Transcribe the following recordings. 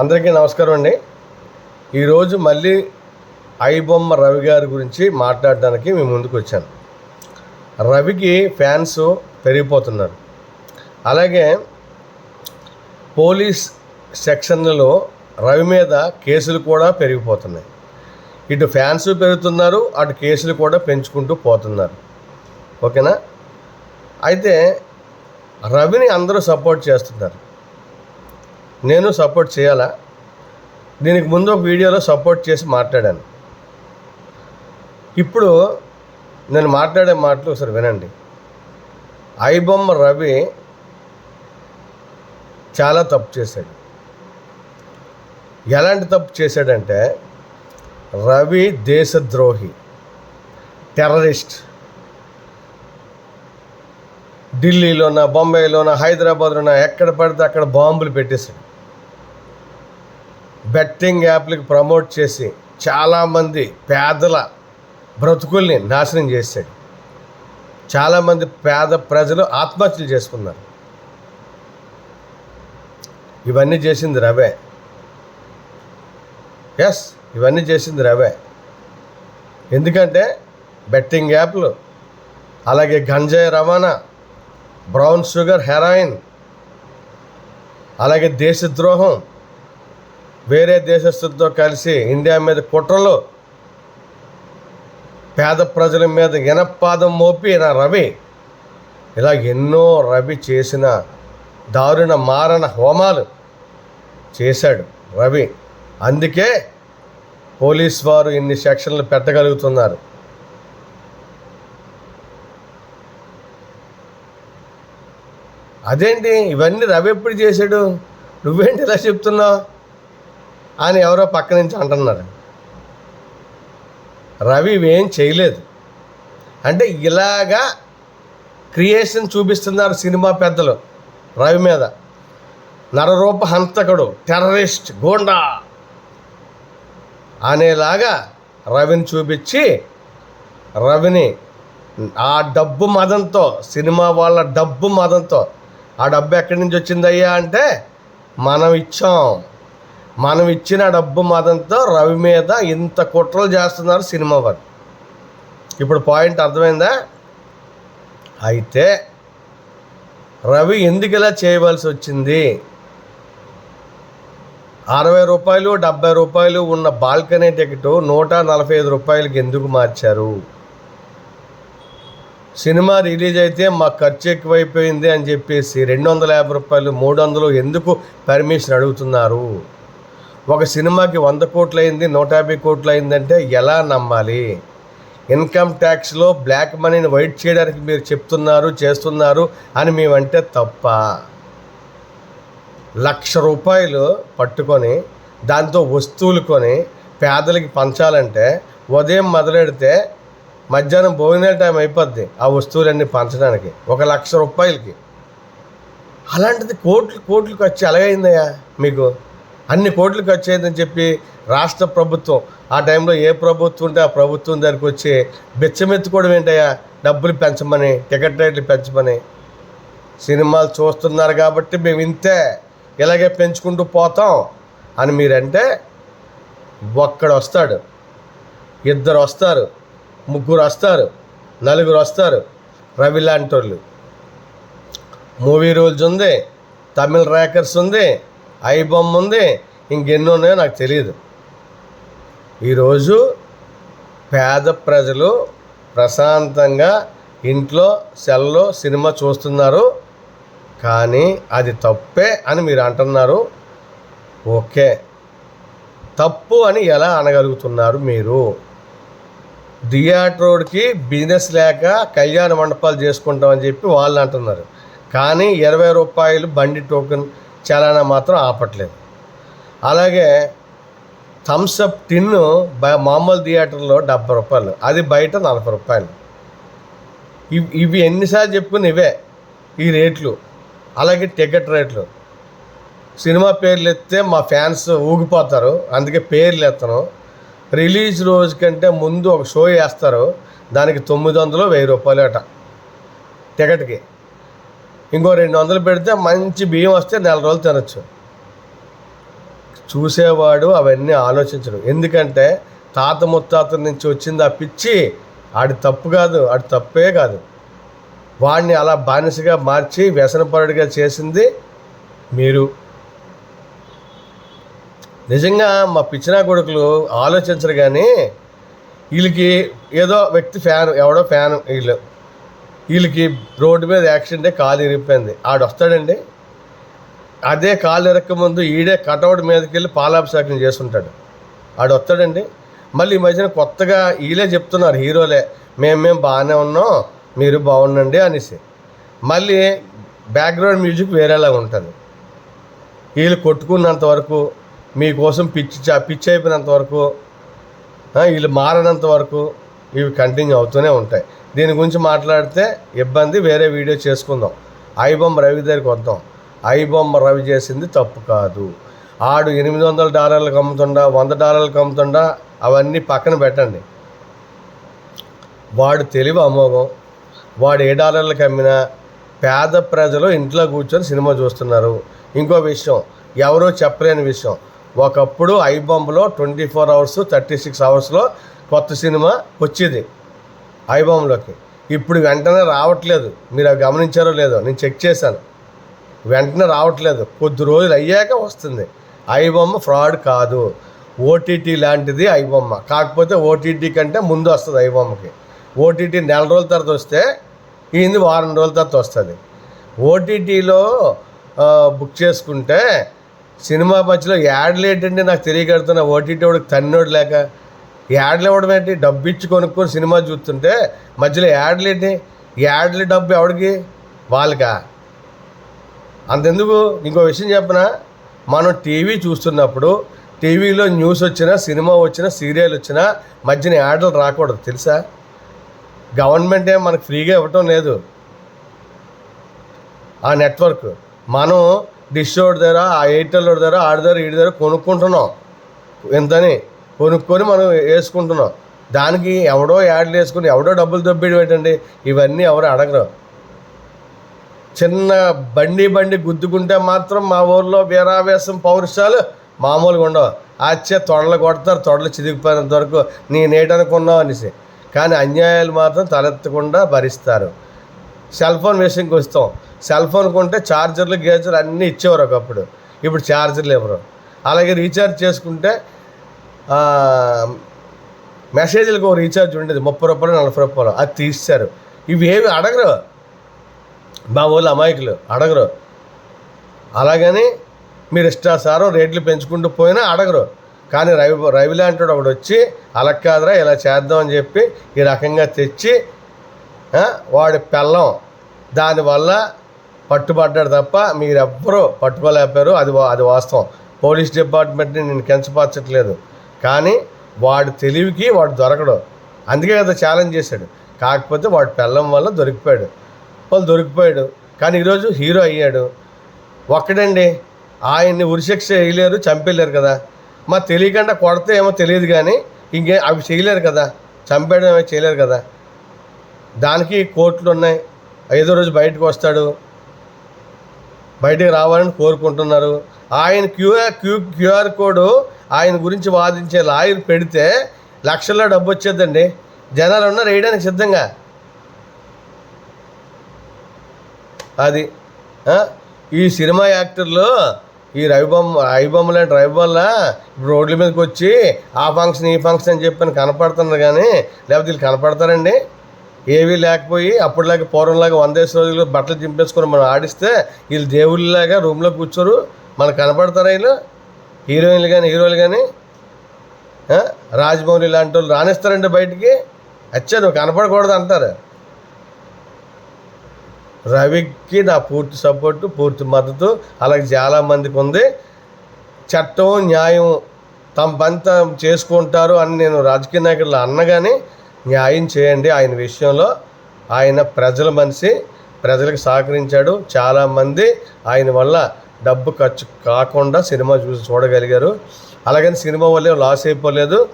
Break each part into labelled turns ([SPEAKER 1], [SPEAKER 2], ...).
[SPEAKER 1] అందరికీ నమస్కారం అండి. ఈరోజు మళ్ళీ ఐబొమ్మ రవి గారి గురించి మాట్లాడడానికి మేము ముందుకు వచ్చాను. రవికి ఫ్యాన్స్ పెరిగిపోతున్నారు. అలాగే పోలీస్ సెక్షన్లలో రవి మీద కేసులు కూడా పెరిగిపోతున్నాయి. ఇటు ఫ్యాన్స్ పెరుగుతున్నారు అటు కేసులు కూడా పెంచుకుంటూ పోతున్నారు. ఓకేనా? అయితే రవిని అందరూ సపోర్ట్ చేస్తున్నారు. నేను సపోర్ట్ చేయాలా? దీనికి ముందు ఒక వీడియోలో సపోర్ట్ చేసి మాట్లాడాను. ఇప్పుడు నేను మాట్లాడే మాటలు ఒకసారి వినండి. ఐబొమ్మ రవి చాలా తప్పు చేశాడు. ఎలాంటి తప్పు చేశాడంటే రవి దేశద్రోహి టెర్రరిస్ట్. ఢిల్లీలోన బొంబాయిలోన హైదరాబాద్లోన ఎక్కడ పడితే అక్కడ బాంబులు పెట్టేశాడు. బెట్టింగ్ యాప్లకి ప్రమోట్ చేసి చాలామంది పేదల బ్రతుకుల్ని నాశనం చేశాడు. చాలామంది పేద ప్రజలు ఆత్మహత్యలు చేసుకున్నారు. ఇవన్నీ చేసింది రవే. ఎస్ ఇవన్నీ చేసింది రవే. ఎందుకంటే బెట్టింగ్ యాప్లు అలాగే గంజాయి రవాణా బ్రౌన్ షుగర్ హెరాయిన్ అలాగే దేశద్రోహం వేరే దేశస్తులతో కలిసి ఇండియా మీద కుట్రలు పేద ప్రజల మీద ఎనపాదం మోపి నా రవి. ఇలా ఎన్నో రవి చేసిన దారుణ మారణ హోమాలు చేశాడు రవి. అందుకే పోలీస్ వారు ఇన్ని సెక్షన్లు పెట్టగలుగుతున్నారు. అదేంటి? ఇవన్నీ రవి ఎప్పుడు చేశాడు? నువ్వేంటి ఇలా చెప్తున్నావు? అని ఎవరో పక్క నుంచి అంటున్నారు. రవి ఏం చేయలేదు. అంటే ఇలాగా క్రియేషన్ చూపిస్తున్నారు సినిమా పెద్దలు రవి మీద. నరరూప హంతకుడు టెర్రరిస్ట్ గోండా అనేలాగా రవిని చూపించి రవిని ఆ డబ్బు మదంతో సినిమా వాళ్ళ డబ్బు మదంతో ఆ డబ్బు ఎక్కడి నుంచి వచ్చిందయ్యా అంటే మనం ఇచ్చాం. మనం ఇచ్చిన డబ్బు మదంతో రవి మీద ఇంత కుట్రలు చేస్తున్నారు సినిమా వారు ఇప్పుడు పాయింట్ అర్థమైందా? అయితే రవి ఎందుకు ఇలా చేయవలసి వచ్చింది? అరవై రూపాయలు డెబ్బై రూపాయలు ఉన్న బాల్కనీ టికెట్ నూట నలభై ఐదు రూపాయలకి ఎందుకు మార్చారు? సినిమా రిలీజ్ అయితే మా ఖర్చు ఎక్కువైపోయింది అని చెప్పేసి రెండు వందల యాభై రూపాయలు మూడు వందలు ఎందుకు పర్మిషన్ అడుగుతున్నారు? ఒక సినిమాకి వంద కోట్లు అయింది నూట యాభై కోట్లు అయిందంటే ఎలా నమ్మాలి? ఇన్కమ్ ట్యాక్స్లో బ్లాక్ మనీని వైట్ చేయడానికి మీరు చెప్తున్నారు చేస్తున్నారు అని మేమంటే తప్ప. లక్ష రూపాయలు పట్టుకొని దాంతో వస్తువులు కొని పేదలకి పంచాలంటే ఉదయం మొదలెడితే మధ్యాహ్నం భోజనాల టైం అయిపోద్ది ఆ వస్తువులన్నీ పంచడానికి ఒక లక్ష రూపాయలకి. అలాంటిది కోట్లు కోట్లు ఖర్చు ఎలాగైందయ్యా మీకు? అన్ని కోట్లు ఖర్చు అయిందని చెప్పి రాష్ట్ర ప్రభుత్వం ఆ టైంలో ఏ ప్రభుత్వం ఉంటే ఆ ప్రభుత్వం దగ్గరికి వచ్చి బెచ్చమెత్తుకోవడం ఏంటయ్యా? డబ్బులు పెంచమని టికెట్ రేట్లు పెంచమని. సినిమాలు చూస్తున్నారు కాబట్టి మేము ఇంతే ఇలాగే పెంచుకుంటూ పోతాం అని మీరంటే ఒక్కడు వస్తాడు. ఇద్దరు వస్తారు ముగ్గురు వస్తారు నలుగురు వస్తారు రవి లాంటి వాళ్ళు మూవీ రూల్స్ ఉంది తమిళ ర్యాకర్స్ ఉంది ఐ బొమ్మ ఉంది ఇంకెన్ని ఉన్నాయో నాకు తెలియదు ఈరోజు పేద ప్రజలు ప్రశాంతంగా ఇంట్లో సెల్లో సినిమా చూస్తున్నారు. కానీ అది తప్పే అని మీరు అంటున్నారు. ఓకే. తప్పు అని ఎలా అనగలుగుతున్నారు మీరు? థియేటర్ రోడ్కి బిజినెస్ లేక కళ్యాణ మండపాలు చేసుకుంటామని చెప్పి వాళ్ళు అంటున్నారు. కానీ ఇరవై రూపాయలు బండి టోకెన్ చలానా మాత్రం ఆపట్లేదు. అలాగే థమ్స్అప్ టిన్ను బ మామూలు థియేటర్లో డెబ్బై రూపాయలు. అది బయట నలభై రూపాయలు. ఇవి ఇవి ఎన్నిసార్లు చెప్పుకుని ఇవే ఈ రేట్లు. అలాగే టికెట్ రేట్లు. సినిమా పేర్లు ఎత్తే మా ఫ్యాన్స్ ఊగిపోతారు. అందుకే పేర్లు ఎత్తను. రిలీజ్ రోజు కంటే ముందు ఒక షో వేస్తారు. దానికి తొమ్మిది వందలు వెయ్యి రూపాయలు అట టికెట్కి. ఇంకో రెండు వందలు పెడితే మంచి బియ్యం వస్తే నెల రోజులు తినచ్చు. చూసేవాడు అవన్నీ ఆలోచించడు. ఎందుకంటే తాత ముత్తాతల నుంచి వచ్చింది ఆ పిచ్చి ఆడి తప్పు కాదు ఆడి తప్పే కాదు. వాడిని అలా బానిసగా మార్చి వ్యసనపరుడిగా చేసింది మీరు. నిజంగా మా పిచ్చినా కొడుకులు ఆలోచించరు కానీ వీళ్ళకి ఏదో వ్యక్తి ఫ్యాన్ ఎవడో ఫ్యాన్ వీళ్ళు. వీళ్ళకి రోడ్డు మీద యాక్సిడెంటే కాలు ఇరిగిపోయింది. ఆడు వస్తాడండి అదే కాలు ఇరక్క ముందు ఈడే కటౌట్ మీదకి వెళ్ళి పాలాభిషేకం చేస్తుంటాడు ఆడు వస్తాడండి మళ్ళీ ఈ మధ్యన కొత్తగా వీళ్ళే చెప్తున్నారు హీరోలే మేము మేము బాగానే ఉన్నాం మీరు బాగుండండి అనేసి. మళ్ళీ బ్యాక్గ్రౌండ్ మ్యూజిక్ వేరేలా ఉంటుంది. వీళ్ళు కొట్టుకున్నంత వరకు మీకోసం పిచ్చి పిచ్చి అయిపోయినంత వరకు వీళ్ళు మారినంత వరకు ఇవి కంటిన్యూ అవుతూనే ఉంటాయి. దీని గురించి మాట్లాడితే ఇబ్బంది వేరే వీడియో చేసుకుందాం. ఐబొమ్మ రవి దగ్గరికి వద్దాం. ఐబొమ్మ రవి చేసింది తప్పు కాదు. ఆడు ఎనిమిది వందల డాలర్లకు అమ్ముతుండా వంద డాలర్లకు అమ్ముతుండా అవన్నీ పక్కన పెట్టండి. వాడు తెలివి అమోఘం. వాడు ఏ డాలర్లకు అమ్మినా పేద ప్రజలు ఇంట్లో కూర్చొని సినిమా చూస్తున్నారు. ఇంకో విషయం ఎవరో చెప్పలేని విషయం. ఒకప్పుడు ఐబొమ్మలో twenty four hours thirty six అవర్స్లో కొత్త సినిమా వచ్చేది. ఐబాంలోకి. ఇప్పుడు వెంటనే రావట్లేదు. మీరు అవి గమనించారో లేదో నేను చెక్ చేశాను. వెంటనే రావట్లేదు. కొద్ది రోజులు అయ్యాక వస్తుంది. ఐబొమ్మ ఫ్రాడ్ కాదు. ఓటీటీ లాంటిది ఐబొమ్మ. కాకపోతే ఓటీటీ కంటే ముందు వస్తుంది ఐబొమ్మకి. ఓటీటీ నెల రోజుల తర్వాత వస్తే ఈయనది వారం రోజుల తర్వాత వస్తుంది. ఓటీటీలో బుక్ చేసుకుంటే సినిమా మధ్యలో యాడ్లు ఏంటంటే నాకు తెలియగడుతున్న ఓటీటీ వాడికి తన్నోడు లేక యాడ్లు ఇవ్వడం ఏంటి? డబ్బు ఇచ్చి కొనుక్కొని సినిమా చూస్తుంటే మధ్యలో యాడ్లు ఏంటి? యాడ్లు డబ్బు ఎవడికి? వాళ్ళకా? అంతెందుకు? ఇంకో విషయం చెప్పనా? మనం టీవీ చూస్తున్నప్పుడు టీవీలో న్యూస్ వచ్చినా సినిమా వచ్చినా సీరియల్ వచ్చినా మధ్యన యాడ్లు రాకూడదు. తెలుసా? గవర్నమెంట్ ఏం మనకు ఫ్రీగా ఇవ్వటం లేదు. ఆ నెట్వర్క్. మనం డిష్ ఒకటి దగ్గర ఆ ఎయిర్టెల్ ఒకటి దగ్గర ఆడి దగ్గర ఈడి దగ్గర కొనుక్కుంటున్నాం. ఎంతని? కొనుక్కొని మనం వేసుకుంటున్నాం. దానికి ఎవడో యాడ్లు వేసుకుని ఎవడో డబ్బులు దొబ్బేయడం ఏంటండి? ఇవన్నీ ఎవరు అడగరు. చిన్న బండి బండి గుద్దుకుంటే మాత్రం మా ఊర్లో వీరావేశం పౌరుషాలు మామూలుగా ఉండవు. ఆచ్చే తొడలు కొడతారు తొడలు చిదిగిపోయినంత వరకు నేనేటనుకున్నావు అనేసి. కానీ అన్యాయాలు మాత్రం తలెత్తకుండా భరిస్తారు. సెల్ ఫోన్ విషయంకి వస్తాం. సెల్ ఫోన్ కొంటే ఛార్జర్లు గేజర్లు అన్నీ ఇచ్చేవారు ఒకప్పుడు. ఇప్పుడు ఛార్జర్లు ఇవ్వరు అలాగే రీఛార్జ్ చేసుకుంటే మెసేజ్లకు ఒక రీఛార్జ్ ఉండేది. ముప్పై రూపాయలు నలభై రూపాయలు. అది తీస్తారు ఇవి ఏమి అడగరు. మా ఊళ్ళో అమాయకులు అడగరు. అలాగని మీరు ఇష్టాసారం రేట్లు పెంచుకుంటూ పోయినా అడగరు. కానీ రవి రవి లాంటి ఒకడు వచ్చి అలా కాదురా ఇలా చేద్దామని చెప్పి ఈ రకంగా తెచ్చి వాడి పెళ్ళం. దానివల్ల పట్టుబడ్డాడు తప్ప మీరెవ్వరూ పట్టుకోలేకపోయారు. అది వా- అది వాస్తవం. పోలీస్ డిపార్ట్మెంట్ని నేను కించపరచట్లేదు. కానీ వాడు తెలివికి వాడు దొరకడు. అందుకే కదా ఛాలెంజ్ చేశాడు. కాకపోతే వాడు పెళ్ళం వల్ల దొరికిపోయాడు. వాళ్ళు దొరికిపోయాడు. కానీ ఈరోజు హీరో అయ్యాడు. ఒక్కడండి. ఆయన్ని ఉరిశిక్ష వేయలేరు చంపేయలేరు కదా. మా తెలియకుండా కొడితే ఏమో తెలియదు కానీ ఇంకే అవి చేయలేరు కదా. చంపేయడం ఏమో చేయలేరు కదా. దానికి కోర్టులు ఉన్నాయి. ఐదో రోజు బయటకు వస్తాడు. బయటకు రావాలని కోరుకుంటున్నారు. ఆయన క్యూఆర్ క్యూ క్యూఆర్ కోడ్ ఆయన గురించి వాదించే లాయర్ పెడితే లక్షల్లో డబ్బు వచ్చేద్దండి. జనాలు ఉన్నారు వేయడానికి సిద్ధంగా. అది ఈ సినిమా యాక్టర్లు ఈ రవిబొమ్మ రవిబొమ్మ లాంటి రవిబొమ్మ ఇప్పుడు రోడ్ల మీదకి వచ్చి ఆ ఫంక్షన్ ఈ ఫంక్షన్ అని చెప్పని కనపడుతున్నారు కానీ లేకపోతే వీళ్ళు కనపడతారండి. ఏవీ లేకపోయి అప్పటిలాగా పూర్వంలాగా వందేసి రోజులు బట్టలు చింపేసుకొని మనం ఆడిస్తే వీళ్ళు దేవుళ్ళలాగా రూమ్లో కూర్చోరు మనకు కనపడతారా వీళ్ళు. హీరోయిన్లు కానీ హీరోలు కానీ రాజమౌళి లాంటి వాళ్ళు రాణిస్తారండి బయటికి అచ్చా నువ్వు కనపడకూడదు అంటారు. రవికి నా పూర్తి సపోర్టు పూర్తి మద్దతు. అలాగే చాలామందికి ఉంది. చట్టం న్యాయం తమ పని తాము చేసుకుంటారు అని నేను రాజకీయ నాయకులు అన్నగానే న్యాయం చేయండి ఆయన విషయంలో. ఆయన ప్రజల మనిషి ప్రజలకు సహకరించాడు. చాలామంది ఆయన వల్ల డబ్బు ఖర్చు కాకుండా సినిమా చూసి చూడగలిగారు. అలాగని సినిమా వల్లే లాస్ అయిపోలేదు.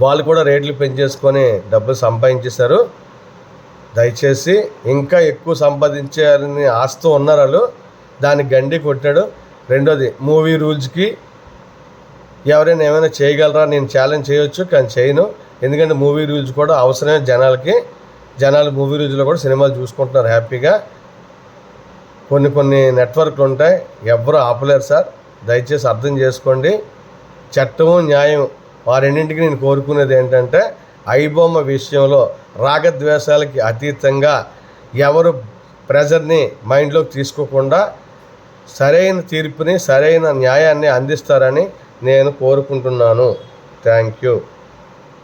[SPEAKER 1] వాళ్ళు కూడా రేట్లు పెంచేసుకొని డబ్బులు సంపాదించేశారు. దయచేసి ఇంకా ఎక్కువ సంపాదించాలని ఆస్తూ ఉన్నారు వాళ్ళు. దాన్ని గండి కొట్టాడు. రెండోది మూవీ రూల్స్కి ఎవరైనా ఏమైనా చేయగలరా? నేను ఛాలెంజ్ చేయొచ్చు కానీ చేయను. ఎందుకంటే మూవీ రూల్స్ కూడా అవసరమే జనాలకి. జనాలు మూవీ రూల్స్లో కూడా సినిమాలు చూసుకుంటున్నారు హ్యాపీగా. కొన్ని కొన్ని నెట్వర్క్లు ఉంటాయి. ఎవరు ఆపలేరు సార్. దయచేసి అర్థం చేసుకోండి. చట్టము న్యాయం వారెన్నింటికి నేను కోరుకునేది ఏంటంటే ఐబొమ్మ విషయంలో రాగద్వేషాలకి అతీతంగా ఎవరు ప్రెజర్ని మైండ్లోకి తీసుకోకుండా సరైన తీర్పుని సరైన న్యాయాన్ని అందిస్తారని నేను కోరుకుంటున్నాను. Thank you.